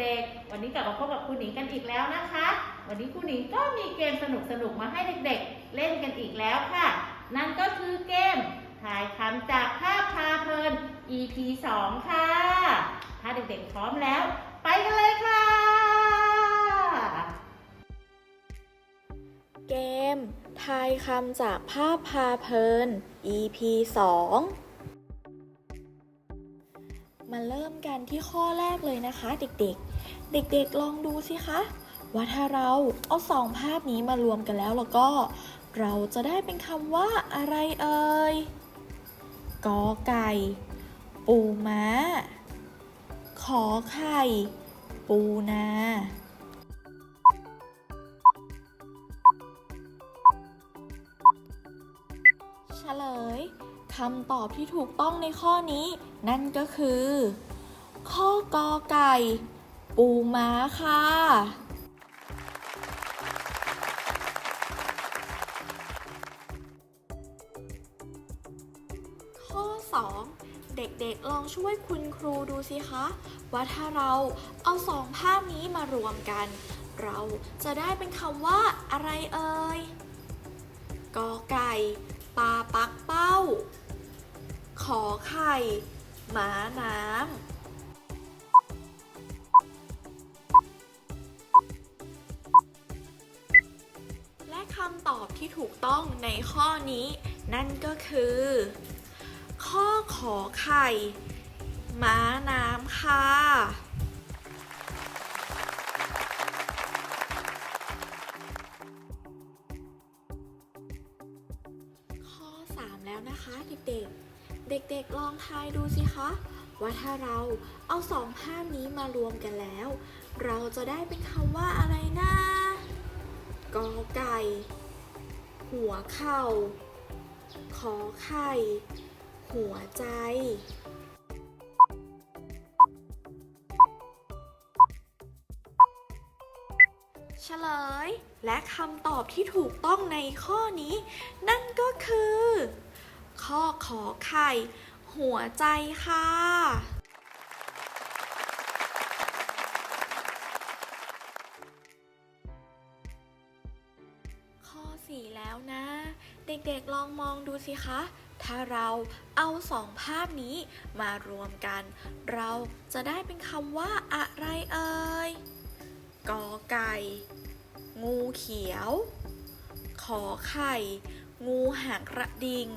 เด็กๆ วันนี้กลับมาพบกับครูหนิงกันอีกแล้วนะคะ วันนี้ครูหนิงก็มีเกมสนุกๆ มาให้เด็กๆ เล่นกันอีกแล้วค่ะ นั่นก็คือเกมถ่ายคำจากภาพพาเพลิน EP 2 ค่ะ ถ้าเด็กๆ พร้อมแล้ว ไปกันเลยค่ะ เกมทายคำจากภาพพาเพลิน EP 2 มาเริ่มกันที่ข้อแรกเลยนะคะ เด็กๆ เด็กๆลองดูสิคะว่าถ้าเราเอาสองภาพนี้มารวมกันแล้วแล้วก็ เราจะได้เป็นคำว่าอะไรเอ่ยกอไก่ ปูม้า ขอไข่ ปูนาเฉลย คำตอบที่ถูกต้องในข้อนี้ นั่นก็คือ ข้อกอไก่ ปูม้าค่ะ ข้อ 2 เด็กๆลองช่วยคุณครูดูสิคะ ว่าถ้าเราเอาสองภาพนี้มารวมกัน เราจะได้เป็นคำว่าอะไรเอ่ยกอไก่ปลาปักเป้า ขอไข่หมาน้ำและคำตอบที่ถูกต้องในข้อนี้ นั่นก็คือ ข้อขอไข่ม้าน้ำค่ะ ข้อ 3 แล้วนะคะเด็กๆ เด็กๆลองทายดูสิคะ ว่าถ้าเราเอาสองภาพนี้มารวมกันแล้ว เราจะได้เป็นคำว่าอะไรนะกอไก่ หัวเข่าขอไข่ หัวใจเฉลย และคำตอบที่ถูกต้องในข้อนี้ นั่นก็คือ ข้อขอไข่ หัวใจค่ะ ข้อ4แล้วนะ เด็กๆลองมองดูสิคะ ถ้าเราเอาสองภาพนี้มารวมกัน เราจะได้เป็นคำว่าอะไรเอ่ยกอไก่ งูเขียว ขอไข่ งูหางกระดิ่ง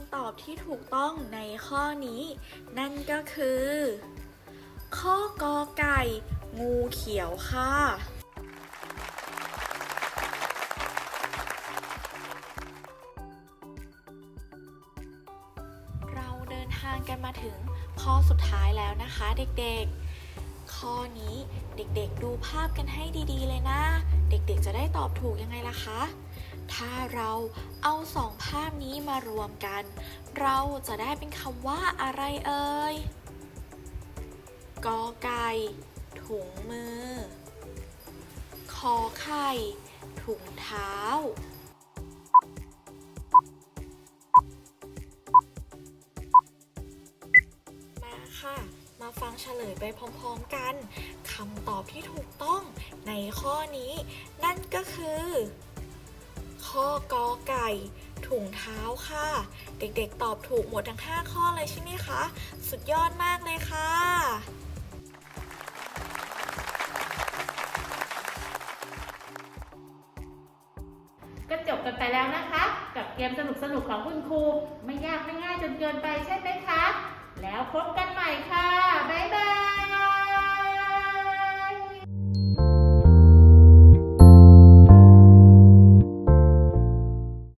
ำตอบที่ถูกต้องในข้อนี้ นั่นก็คือ ข้อกอไก่ งูเขียวค่ะ เราเดินทางกันมาถึงข้อสุดท้ายแล้วนะคะเด็กๆ ข้อนี้เด็กๆดูภาพกันให้ดีๆเลยนะ เด็กๆจะได้ตอบถูกยังไงล่ะคะถ้าเราเอาสองภาพ นี้มารวมกัน เราจะได้เป็นคำว่าอะไรเอ่ยกอไก่ถุงมือขอไข่ถุงเท้า มาค่ะ มาฟังเฉลยไปพร้อมๆกันคำตอบที่ถูกต้องในข้อนี้ นั่นก็คือ ข้อกอไก่ ถุงเท้าค่ะ เด็กๆตอบถูกหมดทั้ง 5 ข้อเลยใช่ไหมคะ สุดยอดมากเลยค่ะ ก็จบกันไปแล้วนะคะ กับเกมสนุกๆของคุณครู ไม่ยากไม่ง่ายจนเกินไปใช่ไหมคะ แล้วพบกันใหม่ค่ะ